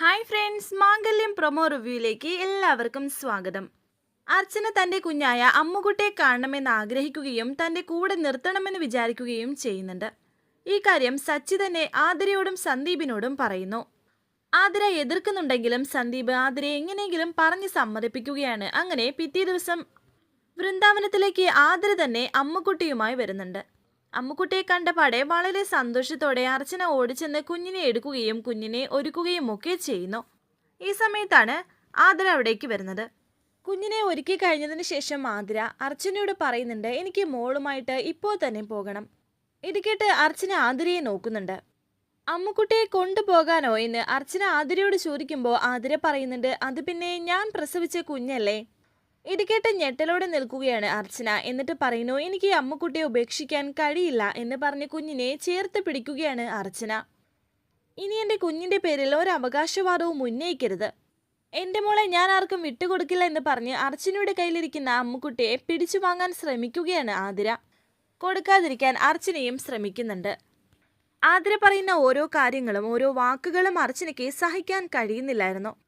Hi friends Mangalyam promo റിവ്യൂയിലേക്ക് എല്ലാവർക്കും സ്വാഗതം. അർച്ചന തന്റെ കുഞ്ഞായ അമ്മുകുട്ടിയെ കാണണമെന്ന് ആഗ്രഹിക്കുകയും തന്റെ കൂടെ നിർത്തണമെന്ന് വിചാരിക്കുകയും ചെയ്യുന്നുണ്ട്. ഈ കാര്യം സച്ചി തന്നെ ആതിരയോടും സന്ദീപിനോടും പറയുന്നു. ആതിര എതിർക്കുന്നുണ്ടെങ്കിലും സന്ദീപ് ആതിരയെ എങ്ങനെയെങ്കിലും പറഞ്ഞ് സമ്മതിപ്പിക്കുകയാണ്. അങ്ങനെ പിറ്റേ ദിവസം വൃന്ദാവനത്തിലേക്ക് ആതിര തന്നെ അമ്മുക്കുട്ടിയുമായി വരുന്നുണ്ട്. അമ്മുക്കുട്ടിയെ കണ്ടപാടെ വളരെ സന്തോഷത്തോടെ അർച്ചന ഓടിച്ചെന്ന് കുഞ്ഞിനെ എടുക്കുകയും കുഞ്ഞിനെ ഒരുക്കുകയും ഒക്കെ ചെയ്യുന്നു. ഈ സമയത്താണ് ആതിര അവിടേക്ക് വരുന്നത്. കുഞ്ഞിനെ ഒരുക്കി കഴിഞ്ഞതിന് ശേഷം ആതിര അർച്ചനയോട് പറയുന്നുണ്ട് എനിക്ക് മോളുമായിട്ട് ഇപ്പോൾ തന്നെ പോകണം. കേട്ട് അർച്ചന ആതിരയെ നോക്കുന്നുണ്ട്. അമ്മുക്കുട്ടിയെ കൊണ്ടുപോകാനോ എന്ന് അർച്ചന ആതിരയോട് ചോദിക്കുമ്പോൾ ആതിര പറയുന്നുണ്ട് അത് പിന്നെ ഞാൻ പ്രസവിച്ച കുഞ്ഞല്ലേ? ഇത് കേട്ട് ഞെട്ടലോടെ നിൽക്കുകയാണ് അർച്ചന. എന്നിട്ട് പറയുന്നു എനിക്ക് അമ്മുക്കുട്ടിയെ ഉപേക്ഷിക്കാൻ കഴിയില്ല എന്ന് പറഞ്ഞ് കുഞ്ഞിനെ ചേർത്ത് പിടിക്കുകയാണ് അർച്ചന. ഇനി എന്റെ കുഞ്ഞിന്റെ പേരിൽ ഒരു അവകാശവാദവും ഉന്നയിക്കരുത്. എന്റെ മോളെ ഞാൻ ആർക്കും വിട്ടുകൊടുക്കില്ല എന്ന് പറഞ്ഞ് അർച്ചനയുടെ കയ്യിലിരിക്കുന്ന അമ്മുക്കുട്ടിയെ പിടിച്ചു വാങ്ങാൻ ശ്രമിക്കുകയാണ് ആതിര. കൊടുക്കാതിരിക്കാൻ അർച്ചനയും ശ്രമിക്കുന്നുണ്ട്. ആതിര പറയുന്ന ഓരോ കാര്യങ്ങളും ഓരോ വാക്കുകളും അർച്ചനയ്ക്ക് സഹിക്കാൻ കഴിയുന്നില്ലായിരുന്നു.